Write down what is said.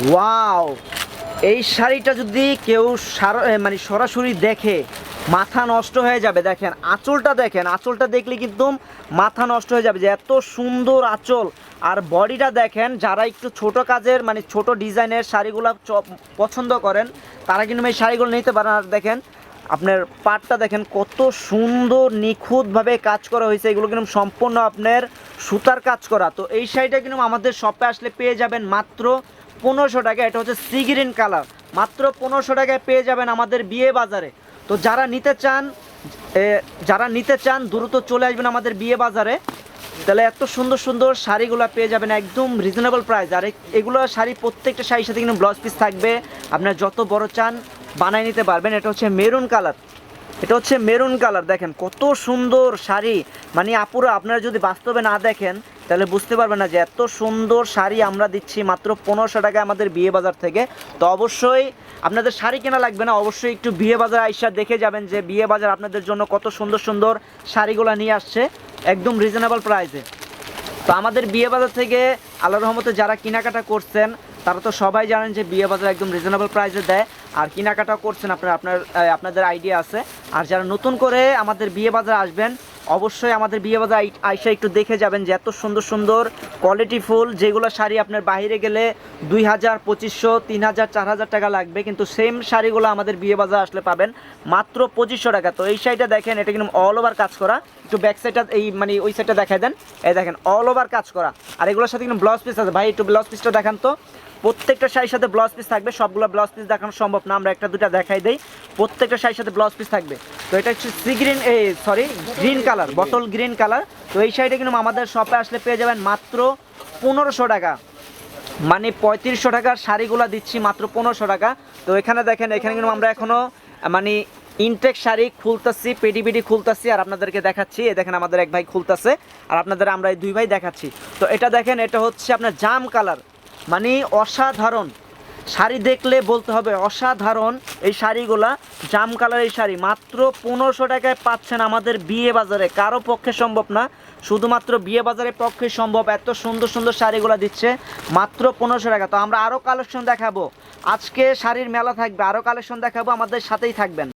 Wow এই শাড়িটা যদি কেউ মানে সরাসরি দেখে, মাথা নষ্ট হয়ে যাবে, দেখেন, আঁচলটা দেখেন, আঁচলটা দেখলে কিন্তু মাথা নষ্ট হয়ে যাবে যে এত সুন্দর আঁচল। আর বডিটা দেখেন, যারা একটু ছোট কাজের মানে ছোট ডিজাইনের শাড়িগুলো পছন্দ করেন, তারা কিন্তু এই শাড়িগুলো নিতে পারেন। আর দেখেন আপনার পাটটা দেখেন কত সুন্দর নিখুঁতভাবে কাজ করা হয়েছে। এগুলো কিন্তু সম্পূর্ণ আপনার সুতার কাজ করা। তো এই শাড়িটা কিন্তু আমাদের শপে আসলে পেয়ে যাবেন মাত্র পনেরোশো টাকা। এটা হচ্ছে সি গ্রিন কালার মাত্র পনেরোশো টাকায় পেয়ে যাবেন আমাদের বিয়ে বাজারে। তো যারা নিতে চান যারা নিতে চান, দ্রুত চলে আসবেন আমাদের বিয়ে বাজারে। তাহলে এত সুন্দর সুন্দর শাড়িগুলো পেয়ে যাবেন একদম রিজনেবল প্রাইস আর এগুলো শাড়ি প্রত্যেকটা শাড়ির সাথে কিন্তু ব্লাউজ পিস থাকবে। আপনার যত বড় চান বানাই নিতে পারবেন। এটা হচ্ছে মেরুন কালার। এটা হচ্ছে মেরুন কালার। দেখেন, কত সুন্দর শাড়ি। মানে আপুরা, আপনারা যদি বাস্তবে না দেখেন, তাহলে বুঝতে পারবেন না যে এত সুন্দর শাড়ি আমরা দিচ্ছি মাত্র পনেরোশো টাকা আমাদের বিয়ে বাজার থেকে। তো অবশ্যই আপনাদের শাড়ি কেনা লাগবে না, অবশ্যই একটু বিয়ে বাজার আইসা দেখে যাবেন যে বিয়ে বাজার আপনাদের জন্য কত সুন্দর সুন্দর শাড়িগুলো নিয়ে আসছে, একদম রিজনেবল প্রাইসে তো আমাদের বিয়ে বাজার থেকে আল্লাহ রহমতে যারা কেনাকাটা করছেন তারা তো সবাই জানেন যে বিয়ে বাজার একদম রিজনেবল প্রাইসে দেয়। আর কেনাকাটা করছেন আপনার আপনার আপনাদের আইডিয়া আছে। আর যারা নতুন করে আমাদের বিয়ে বাজার আসবেন, অবশ্যই আমাদের বিয়ে বাজার আই- আইসা একটু দেখে যাবেন যে এত সুন্দর সুন্দর কোয়ালিটি ফুল, যেগুলো শাড়ি আপনার বাইরে গেলে দুই হাজার, পঁচিশশো, তিন হাজার, চার হাজার টাকা লাগবে, কিন্তু সেম শাড়িগুলো আমাদের বিয়ে বাজার আসলে পাবেন মাত্র পঁচিশশো টাকা। তো এই শাড়িটা দেখেন, এটা কিন্তু অল ওভার কাজ করা। একটু ব্যাক সাইডটা এই মানে ওই সাইডটা দেখাই দেন। এই দেখেন অল ওভার কাজ করা। আর এগুলোর সাথে কিন্তু ব্লাউজ পিস আছে। ভাই, একটু ব্লাউজ পিসটা দেখান তো। প্রত্যেকটা শাড়ির সাথে ব্লাউজ পিস থাকবে, সবগুলো ব্লাউজ পিস দেখানো সম্ভব না, আমরা একটা দুটা দেখাই দেই। প্রত্যেকটা শাড়ির সাথে ব্লাউজ পিস থাকবে। তো এটা হচ্ছে সি গ্রিন এই sorry green colour bottle green colour তো এই শাড়িটা কিন্তু আমাদের শপে আসলে পেয়ে যাবেন মাত্র পনেরোশো টাকা। মানে পঁয়ত্রিশশো টাকার শাড়িগুলো দিচ্ছি মাত্র পনেরোশো টাকা। তো এখানে দেখেন, এখানে কিন্তু আমরা এখনও মানে ইনটেক শাড়ি খুলতেছি পেডি পেডি খুলতেছি, আর আপনাদেরকে দেখাচ্ছি। এই দেখেন আমাদের এক ভাই খুলতেছে, আর আপনাদের আমরা এই দুই ভাই দেখাচ্ছি। তো এটা দেখেন, এটা হচ্ছে আপনার জাম কালার মানে অসাধারণ। শাড়ি দেখলে বলতে হবে অসাধারণ এই শাড়িগুলা। জাম কালার এই শাড়ি। মাত্র পনেরোশো টাকায় পাচ্ছেন আমাদের বিয়ে বাজারে। কারও পক্ষে সম্ভব না। শুধুমাত্র বিয়ে বাজারের পক্ষে সম্ভব। এত সুন্দর সুন্দর শাড়িগুলো দিচ্ছে। মাত্র পনেরোশো টাকা। তো আমরা আরও কালেকশন দেখাবো। আজকে শাড়ির মেলা থাকবে। আরও কালেকশন দেখাবো। আমাদের সাথেই থাকবেন।